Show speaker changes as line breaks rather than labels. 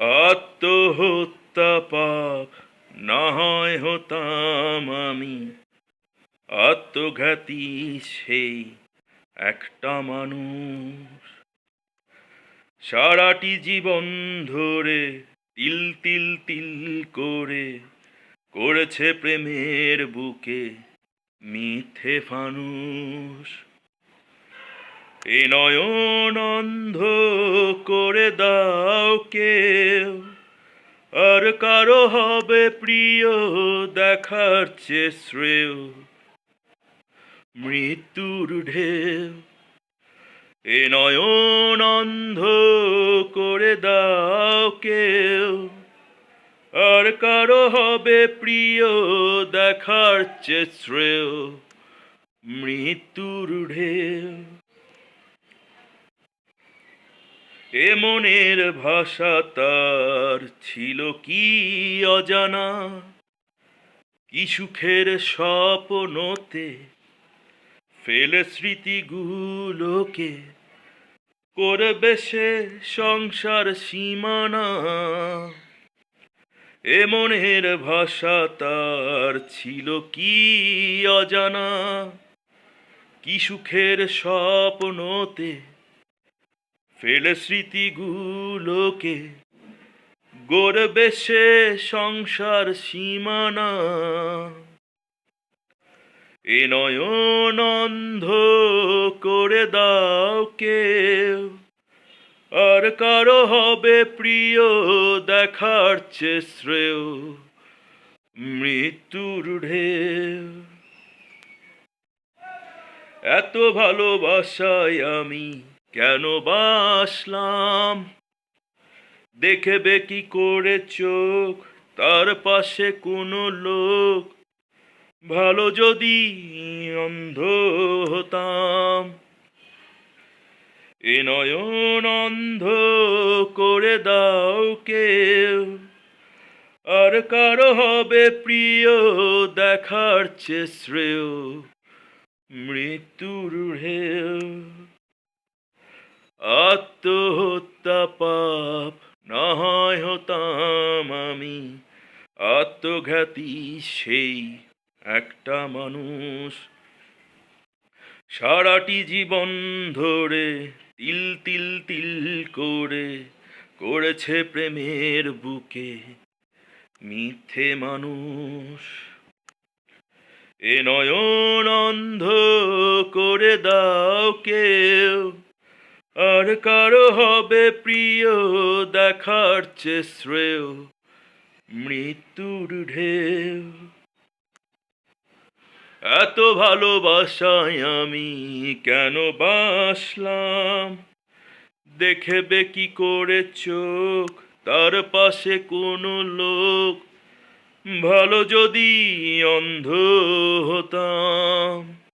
আত্মহত্যা পাপ না হয় হতাম আমি। আত্মঘাতী সেই একটা মানুষ। সারাটি জীবন ধরে তিল তিল তিল করে করেছে প্রেমের বুকে মিথ্যে ফানুষ। এ নয়ন অন্ধ করে দাও কেউ। আর কারও হবে প্রিয় দেখার চেয়ে শ্রেয়। মৃত্যুর ঢেউ। এ নয়ন অন্ধ করে দাও কেউ। আর কারও হবে প্রিয় দেখার চেয়ে শ্রেয়। মৃত্যুর ঢেউ। এ মনের ভাষা তার ছিল কি অজানা? কি সুখের স্বপ্নতে ফেলে স্মৃতিগুলোকে করবে সে সংসার সীমানা? এ মনের ভাষা তার ছিল কি অজানা? কি সুখের স্বপ্নতে ফেলে স্মৃতিগুলোকে গড়বে সে সংসার সীমানা। এ নয়ন অন্ধ করে দাও কেউ, আর কারও হবে প্রিয় দেখার শ্রেয় মৃত্যুর ঢেউ। এত ভালোবাসায় আমি কেন বাসলাম? দেখবে কি করে চোখ? তার পাশে কোনো লোক? ভালো যদি অন্ধ হতাম। এ নয়ন অন্ধ করে দাও কেউ। আর কারও হবে প্রিয় দেখার চেয়ে শ্রেয় মৃত্যুর ঢেউ। আত্মহত্যা পাপ না হয় হতাম আমি। আত্মঘাতী সেই একটা মানুষ। সারাটি জীবন ধরে তিল তিল তিল করে করেছে প্রেমের বুকে মিথ্যে মানুষ। এ নয়ন অন্ধ করে দাও কেউ। আর কারও হবে প্রিয় দেখার চেয়ে শ্রেয়। মৃত্যুর ঢেউ। এত ভালোবাসায় আমি কেন বাসলাম? দেখবে কি করে চোখ? তার পাশে কোনো লোক? ভালো যদি অন্ধ হতাম।